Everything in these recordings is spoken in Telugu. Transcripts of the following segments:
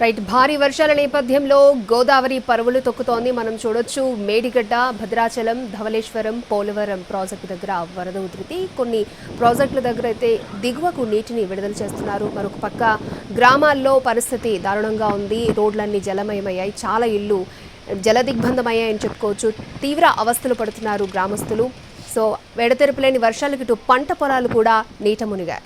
రైట్ భారీ వర్షాల నేపథ్యంలో గోదావరి పరువులు తొక్కుతోంది. మనం చూడొచ్చు మేడిగడ్డ భద్రాచలం ధవళేశ్వరం పోలవరం ప్రాజెక్టు దగ్గర వరద ఉధృతి. కొన్ని ప్రాజెక్టుల దగ్గర అయితే దిగువకు నీటిని విడుదల చేస్తున్నారు. మరొక పక్క గ్రామాల్లో పరిస్థితి దారుణంగా ఉంది. రోడ్లన్నీ జలమయమయ్యాయి. చాలా ఇళ్ళు జల దిగ్బంధమయ్యాయని చెప్పుకోవచ్చు. తీవ్ర అవస్థలు పడుతున్నారు గ్రామస్తులు. సో వెడతెరపు లేని వర్షాలకు ఇటు పంట పొలాలు కూడా నీట మునిగాయి.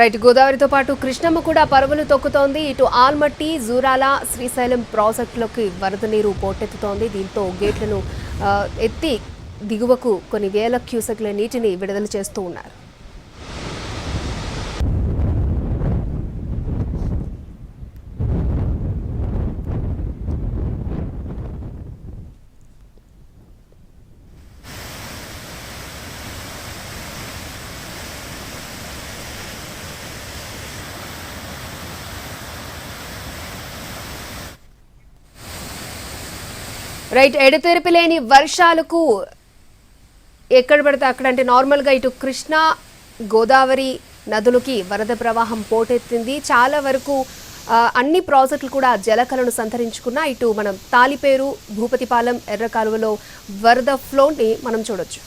రైట్ గోదావరితో పాటు కృష్ణమ్మ కూడా పరుగులు తొక్కుతోంది. ఇటు ఆల్మట్టి జూరాల శ్రీశైలం ప్రాజెక్టులోకి వరద నీరు పోటెత్తుతోంది. దీంతో గేట్లను ఎత్తి దిగువకు కొన్ని వేల క్యూసెక్ల నీటిని విడుదల చేస్తూ ఉన్నారు. రైట్ ఎడతెరిపి లేని వర్షాలకు ఎక్కడ పడితే అక్కడ అంటే నార్మల్గా ఇటు కృష్ణా గోదావరి నదులకి వరద ప్రవాహం పోటెత్తింది. చాలా వరకు అన్ని ప్రాజెక్టులు కూడా జలకలను సంతరించుకున్న ఇటు మనం తాలిపేరు భూపతిపాలెం ఎర్ర కాలువలో వరద ఫ్లోని మనం చూడొచ్చు.